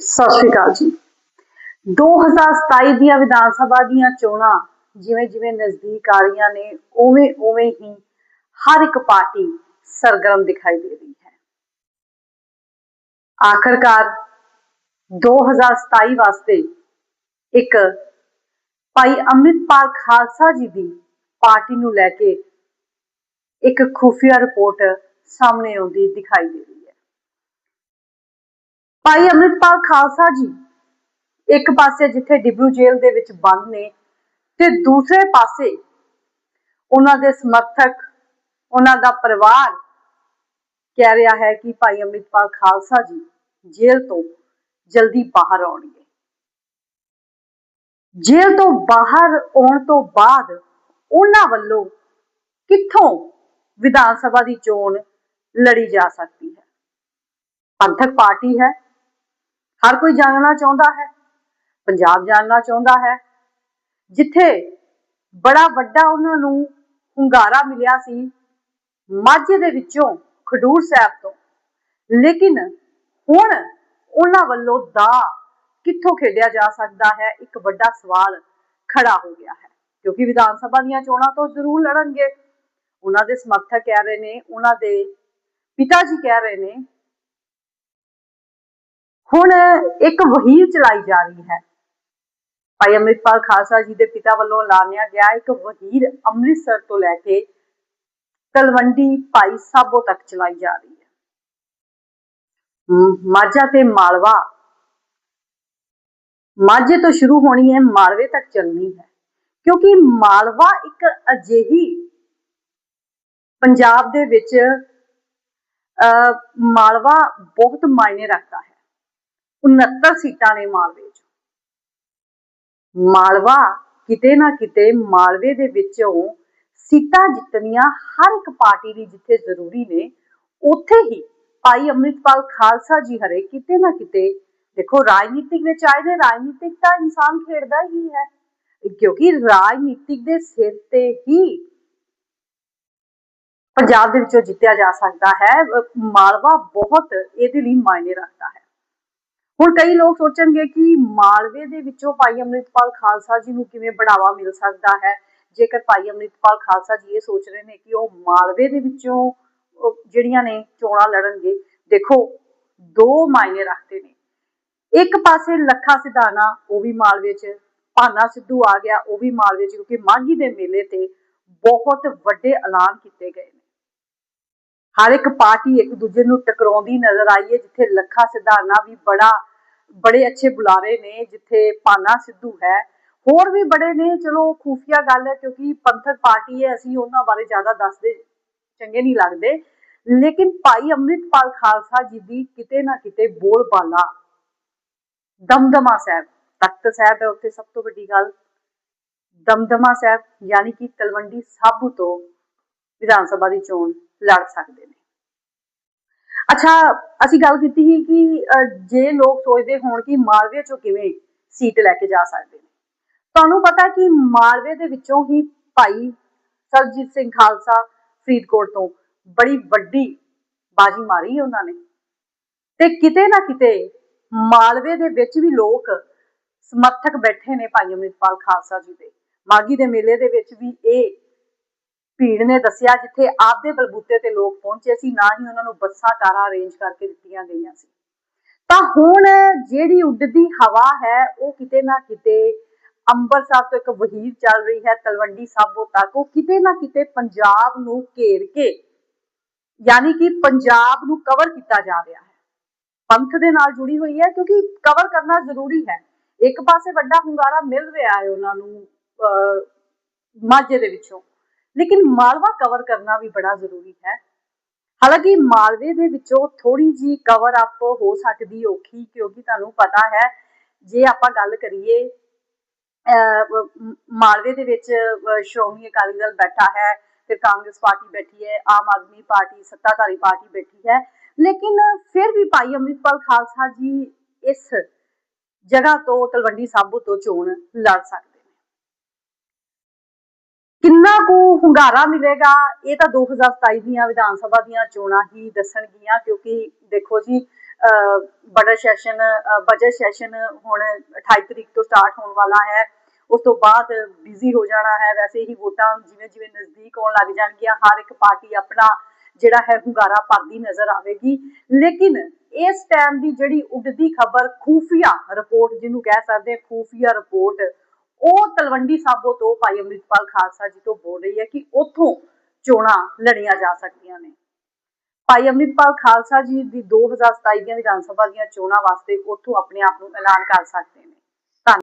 ਸਤਿ ਸ਼੍ਰੀ ਅਕਾਲ ਜੀ। 2027 ਦੀਆਂ ਵਿਧਾਨ ਸਭਾ ਦੀਆਂ ਚੋਣਾਂ ਜਿਵੇਂ ਜਿਵੇਂ ਨਜ਼ਦੀਕ ਆ ਰਹੀਆਂ ਨੇ, ਉਵੇਂ ਉਵੇਂ ਹੀ ਹਰ ਇੱਕ ਪਾਰਟੀ ਸਰਗਰਮ ਦਿਖਾਈ ਦੇ ਰਹੀ ਹੈ। ਆਖਰਕਾਰ 2027 ਵਾਸਤੇ ਇੱਕ ਭਾਈ ਅੰਮ੍ਰਿਤਪਾਲ ਖਾਲਸਾ ਜੀ ਦੀ ਪਾਰਟੀ ਨੂੰ ਲੈ ਕੇ ਇੱਕ ਖੁਫੀਆ ਰਿਪੋਰਟ ਸਾਹਮਣੇ ਆਉਂਦੀ ਦਿਖਾਈ ਦੇ ਰਹੀ ਹੈ ਭਾਈ ਅੰਮ੍ਰਿਤਪਾਲ ਖਾਲਸਾ ਜੀ, ਇੱਕ ਪਾਸੇ ਜਿੱਥੇ ਡਿਬਰੂ ਜੇਲ੍ਹ ਦੇ ਵਿੱਚ ਬੰਦ ਨੇ ਤੇ ਦੂਸਰੇ ਪਾਸੇ ਉਹਨਾਂ ਦੇ ਸਮਰਥਕ, ਉਹਨਾਂ ਦਾ ਪਰਿਵਾਰ ਕਹਿ ਰਿਹਾ ਹੈ ਕਿ ਭਾਈ ਅੰਮ੍ਰਿਤਪਾਲ ਖਾਲਸਾ ਜੀ ਜੇਲ੍ਹ ਤੋਂ ਜਲਦੀ ਬਾਹਰ ਆਉਣਗੇ। ਜੇਲ੍ਹ ਤੋਂ ਬਾਹਰ ਆਉਣ ਤੋਂ ਬਾਅਦ ਉਹਨਾਂ ਵੱਲੋਂ ਕਿੱਥੋਂ ਵਿਧਾਨ ਸਭਾ ਦੀ ਚੋਣ ਲੜੀ ਜਾ ਸਕਦੀ ਹੈ? ਪੰਥਕ ਪਾਰਟੀ ਹੈ ਹਰ ਕੋਈ ਜਾਣਨਾ ਚਾਹੁੰਦਾ ਹੈ, ਪੰਜਾਬ ਜਾਣਨਾ ਚਾਹੁੰਦਾ ਹੈ। ਜਿੱਥੇ ਬੜਾ ਵੱਡਾ ਉਹਨਾਂ ਨੂੰ ਹੁੰਗਾਰਾ ਮਿਲਿਆ ਸੀ, ਮਾਝੇ ਦੇ ਵਿੱਚੋਂ ਖਡੂਰ ਸਾਹਿਬ ਤੋਂ। ਲੇਕਿਨ ਹੁਣ ਉਹਨਾਂ ਵੱਲੋਂ ਦਾ ਕਿੱਥੋਂ ਖੇਡਿਆ ਜਾ ਸਕਦਾ ਹੈ, ਇੱਕ ਵੱਡਾ ਸਵਾਲ ਖੜਾ ਹੋ ਗਿਆ ਹੈ। ਕਿਉਂਕਿ ਵਿਧਾਨ ਸਭਾ ਦੀਆਂ ਚੋਣਾਂ ਤੋਂ ਜ਼ਰੂਰ ਲੜਨਗੇ। ਉਹਨਾਂ ਦੇ ਸਮਰਥਕ ਕਹਿ ਰਹੇ ਨੇ, ਉਹਨਾਂ ਦੇ ਪਿਤਾ ਜੀ ਕਹਿ ਰਹੇ ਨੇ ਹੁਣ ਇੱਕ ਵਹੀਰ ਚਲਾਈ ਜਾ ਰਹੀ ਹੈ। ਭਾਈ ਅੰਮ੍ਰਿਤਪਾਲ ਖਾਲਸਾ ਜੀ ਦੇ ਪਿਤਾ ਵੱਲੋਂ ਲਾਣਿਆ ਗਿਆ ਇੱਕ ਵਹੀਰ ਅੰਮ੍ਰਿਤਸਰ ਤੋਂ ਲੈ ਕੇ ਤਲਵੰਡੀ ਭਾਈ ਸਾਬੋ ਤੱਕ ਚਲਾਈ ਜਾ ਰਹੀ ਹੈ। ਮਾਝਾ ਤੇ ਮਾਲਵਾ। ਮਾਝੇ ਤੋਂ ਸ਼ੁਰੂ ਹੋਣੀ ਹੈ, ਮਾਲਵੇ ਤੱਕ ਚੱਲਣੀ ਹੈ। ਕਿਉਂਕਿ ਮਾਲਵਾ ਇੱਕ ਅਜਿਹੀ ਪੰਜਾਬ ਦੇ ਵਿੱਚ ਮਾਲਵਾ ਬਹੁਤ ਮਾਇਨੇ ਰੱਖਦਾ ਹੈ। 69 ਸੀਟਾਂ ਨੇ ਮਾਲਵੇ 'ਚ। ਮਾਲਵਾ ਕਿਤੇ ਨਾ ਕਿਤੇ ਮਾਲਵੇ ਦੇ ਵਿੱਚੋਂ ਸੀਟਾਂ ਜਿੱਤਣੀਆਂ ਹਰ ਇੱਕ ਪਾਰਟੀ ਲਈ ਜਿੱਥੇ ਜ਼ਰੂਰੀ ਨੇ, ਉੱਥੇ ਹੀ ਭਾਈ ਅੰਮ੍ਰਿਤਪਾਲ ਖਾਲਸਾ ਜੀ ਹਰੇ ਕਿਤੇ ਨਾ ਕਿਤੇ, ਦੇਖੋ ਰਾਜਨੀਤਿਕ ਵਿੱਚ ਆਏ ਨੇ, ਰਾਜਨੀਤਿਕ ਤਾਂ ਇਨਸਾਨ ਖੇਡਦਾ ਹੀ ਹੈ, ਕਿਉਂਕਿ ਰਾਜਨੀਤਿਕ ਦੇ ਸਿਰ ਤੇ ਹੀ ਪੰਜਾਬ ਦੇ ਵਿੱਚੋਂ ਜਿੱਤਿਆ ਜਾ ਸਕਦਾ ਹੈ, ਮਾਲਵਾ ਬਹੁਤ ਇਹਦੇ ਲਈ ਮਾਇਨੇ ਰੱਖਦਾ ਹੈ। ਹੁਣ ਕਈ ਲੋਕ ਸੋਚਣਗੇ ਕਿ ਮਾਲਵੇ ਦੇ ਵਿੱਚੋਂ ਭਾਈ ਅੰਮ੍ਰਿਤਪਾਲ ਖਾਲਸਾ ਜੀ ਨੂੰ ਕਿਵੇਂ ਬੜਾਵਾ ਮਿਲ ਸਕਦਾ ਹੈ? ਜੇਕਰ ਭਾਈ ਅੰਮ੍ਰਿਤਪਾਲ ਖਾਲਸਾ ਜੀ ਇਹ ਸੋਚ ਰਹੇ ਨੇ ਕਿ ਉਹ ਮਾਲਵੇ ਦੇ ਵਿੱਚੋਂ ਜਿਹੜੀਆਂ ਨੇ ਚੋਣਾਂ ਲੜਨਗੇ, ਦੇਖੋ, ਦੋ ਮਾਇਨੇ ਰੱਖਦੇ ਨੇ। ਇੱਕ ਪਾਸੇ ਲੱਖਾ ਸਿਧਾਣਾ, ਉਹ ਵੀ ਮਾਲਵੇ 'ਚ, ਭਾਨਾ ਸਿੱਧੂ ਆ ਗਿਆ, ਉਹ ਵੀ ਮਾਲਵੇ 'ਚ, ਕਿਉਂਕਿ ਮਾਘੀ ਦੇ ਮੇਲੇ ਤੇ ਬਹੁਤ ਵੱਡੇ ਐਲਾਨ ਕੀਤੇ ਗਏ ਨੇ। ਹਰ ਇੱਕ ਪਾਰਟੀ ਇੱਕ ਦੂਜੇ ਨੂੰ ਟਕਰਾਉਂਦੀ ਨਜ਼ਰ ਆਈ ਹੈ, ਜਿੱਥੇ ਲੱਖਾ ਸਿਧਾਣਾ ਵੀ ਬੜਾ ਬੜੇ ਅੱਛੇ ਬੁਲਾਰੇ ਨੇ, ਜਿੱਥੇ ਭਾਨਾ ਸਿੱਧੂ ਹੈ। ਹੋਰ ਵੀ ਬੜੇ ਨੇ, ਚਲੋ ਖੂਫੀਆ ਗੱਲ ਹੈ, ਕਿਉਂਕਿ ਪੰਥਕ ਪਾਰਟੀ ਹੈ, ਅਸੀਂ ਉਹਨਾਂ ਬਾਰੇ ਜ਼ਿਆਦਾ ਦੱਸਦੇ ਚੰਗੇ ਨਹੀਂ ਲੱਗਦੇ। ਲੇਕਿਨ ਭਾਈ ਅੰਮ੍ਰਿਤਪਾਲ ਖਾਲਸਾ ਜੀ ਦੀ ਕਿਤੇ ਨਾ ਕਿਤੇ ਬੋਲਬਾਲਾ, ਦਮਦਮਾ ਸਾਹਿਬ, ਤਖਤ ਸਾਹਿਬ ਹੈ ਉੱਥੇ ਸਭ ਤੋਂ ਵੱਡੀ ਗੱਲ। ਦਮਦਮਾ ਸਾਹਿਬ, ਯਾਨੀ ਕਿ ਤਲਵੰਡੀ ਸਾਬੂ ਤੋਂ ਵਿਧਾਨ ਸਭਾ ਦੀ ਚੋਣ ਲੜ ਸਕਦੇ ਨੇ। ਅੱਛਾ, ਅਸੀਂ ਗੱਲ ਕੀਤੀ ਸੀ ਕਿ ਜੇ ਲੋਕ ਸੋਚਦੇ ਹੋਣ ਕਿ ਮਾਲਵੇ ਚੋਂ ਕਿਵੇਂ ਸੀਟ ਲੈ ਕੇ ਜਾ ਸਕਦੇ ਨੇ। ਤੁਹਾਨੂੰ ਪਤਾ ਕਿ ਮਾਲਵੇ ਦੇ ਵਿੱਚੋਂ ਹੀ ਭਾਈ ਸਰਜੀਤ ਸਿੰਘ ਖਾਲਸਾ ਫਰੀਦਕੋਟ ਤੋਂ ਬੜੀ ਵੱਡੀ ਬਾਜੀ ਮਾਰੀ ਉਹਨਾਂ ਨੇ। ਤੇ ਕਿਤੇ ਨਾ ਕਿਤੇ ਮਾਲਵੇ ਦੇ ਵਿੱਚ ਵੀ ਲੋਕ ਸਮਰਥਕ ਬੈਠੇ ਨੇ ਭਾਈ ਅਮਰਿਤਪਾਲ ਖਾਲਸਾ ਜੀ ਦੇ। ਮਾਗੀ ਦੇ ਮੇਲੇ ਦੇ ਵਿੱਚ ਵੀ ਇਹ ਭੀੜ ਨੇ ਦੱਸਿਆ ਜਿੱਥੇ ਆਪਦੇ ਬਲਬੂਤੇ ਤੇ ਲੋਕ ਪਹੁੰਚੇ ਸੀ ਨਾ ਹੀ ਉਹਨਾਂ ਨੂੰ ਬੱਸਾਂ, ਕਾਰਾਂ ਅਰੇਂਜ ਕਰਕੇ ਦਿੱਤੀਆਂ ਗਈਆਂ ਸੀ। ਤਾਂ ਹੁਣ ਜਿਹੜੀ ਉੱਡਦੀ ਹਵਾ ਹੈ, ਉਹ ਕਿਤੇ ਨਾ ਕਿਤੇ ਅੰਮ੍ਰਿਤਸਰ ਤੋਂ ਇੱਕ ਵਹੀਰ ਚੱਲ ਰਹੀ ਹੈ, ਤਲਵੰਡੀ ਸਾਬੋ ਤੱਕ, ਉਹ ਕਿਤੇ ਨਾ ਕਿਤੇ ਪੰਜਾਬ ਨੂੰ ਘੇਰ ਕੇ, ਯਾਨੀ ਕਿ ਪੰਜਾਬ ਨੂੰ ਕਵਰ ਕੀਤਾ ਜਾ ਰਿਹਾ ਹੈ। ਪੰਥ ਦੇ ਨਾਲ ਜੁੜੀ ਹੋਈ ਹੈ, ਕਿਉਂਕਿ ਕਵਰ ਕਰਨਾ ਜ਼ਰੂਰੀ ਹੈ। ਇੱਕ ਪਾਸੇ ਵੱਡਾ ਹੁੰਗਾਰਾ ਮਿਲ ਰਿਹਾ ਹੈ ਉਹਨਾਂ ਨੂੰ ਮਾਝੇ ਦੇ ਵਿੱਚੋਂ। ਲੇਕਿਨ ਮਾਲਵਾ ਕਵਰ ਕਰਨਾ ਵੀ ਬੜਾ ਜ਼ਰੂਰੀ ਹੈ। ਹਾਲਾਂਕਿ ਮਾਲਵੇ ਦੇ ਵਿੱਚੋਂ ਥੋੜੀ ਜੀ ਕਵਰ ਅਪ ਹੋ ਸਕਦੀ, ਔਖੀ, ਕਿਉਂਕਿ ਤੁਹਾਨੂੰ ਪਤਾ ਹੈ, ਜੇ ਆਪਾਂ ਗੱਲ ਕਰੀਏ ਮਾਲਵੇ ਦੇ ਵਿੱਚ ਸ਼੍ਰੋਮਣੀ ਅਕਾਲੀ ਦਲ ਬੈਠਾ ਹੈ, ਫਿਰ ਕਾਂਗਰਸ ਪਾਰਟੀ ਬੈਠੀ ਹੈ, ਆਮ ਆਦਮੀ ਪਾਰਟੀ, ਸੱਤਾਧਾਰੀ ਪਾਰਟੀ ਬੈਠੀ ਹੈ, ਲੇਕਿਨ ਫਿਰ ਵੀ ਭਾਈ ਅੰਮ੍ਰਿਤਪਾਲ ਖਾਲਸਾ ਜੀ ਇਸ ਜਗ੍ਹਾ ਤੋਂ ਤਲਵੰਡੀ ਸਾਬੋ ਤੋਂ ਚੋਣ ਲੜ ਸਕਦੇ ਕਿੰਨਾ ਹੁੰਗਾਰਾ ਮਿਲੇਗਾ। ਇਹ ਤਾਂ 2027 ਦੀਆਂ ਵਿਧਾਨ ਸਭਾ ਦੀਆਂ ਚੋਣਾਂ ਹੀ ਦੱਸਣਗੀਆਂ, ਕਿਉਂਕਿ ਦੇਖੋ ਜੀ ਬਜਟ ਸੈਸ਼ਨ ਬਜਟ ਸੈਸ਼ਨ ਹੁਣ 28 ਤਰੀਕ ਤੋਂ ਸਟਾਰਟ ਹੋਣ ਵਾਲਾ ਹੈ। ਉਸ ਤੋਂ ਬਾਅਦ ਬਿਜ਼ੀ ਹੋ ਜਾਣਾ ਹੈ। ਵੈਸੇ ਹੀ ਵੋਟਾਂ ਜਿਵੇਂ ਜਿਵੇਂ ਨਜ਼ਦੀਕ ਆਉਣ ਲੱਗ ਜਾਣਗੀਆਂ, ਹਰ ਇੱਕ ਪਾਰਟੀ ਆਪਣਾ ਜਿਹੜਾ ਹੈ ਹੁੰਗਾਰਾ ਭਰਦੀ ਨਜ਼ਰ ਆਵੇਗੀ। ਲੇਕਿਨ ਇਸ ਟਾਈਮ ਦੀ ਜਿਹੜੀ ਉੱਡਦੀ ਖਬਰ ਖੂਫੀਆ ਰਿਪੋਰਟ ਜਿਹਨੂੰ ਕਹਿ ਸਕਦੇ ਹਾਂ ਖੂਫੀਆ ਰਿਪੋਰਟ ਉਹ ਤਲਵੰਡੀ ਸਾਬੋ ਤੋਂ ਭਾਈ ਅੰਮ੍ਰਿਤਪਾਲ ਖਾਲਸਾ ਜੀ ਤੋਂ ਬੋਲ ਰਹੀ ਹੈ ਕਿ ਉੱਥੋਂ ਚੋਣਾਂ ਲੜੀਆਂ ਜਾ ਸਕਦੀਆਂ ਨੇ। ਭਾਈ ਅੰਮ੍ਰਿਤਪਾਲ ਖਾਲਸਾ ਜੀ ਦੀ 2027 ਦੀਆਂ ਵਿਧਾਨ ਸਭਾ ਦੀਆਂ ਚੋਣਾਂ ਵਾਸਤੇ ਉੱਥੋਂ ਆਪਣੇ ਆਪ ਨੂੰ ਐਲਾਨ ਕਰ ਸਕਦੇ ਨੇ।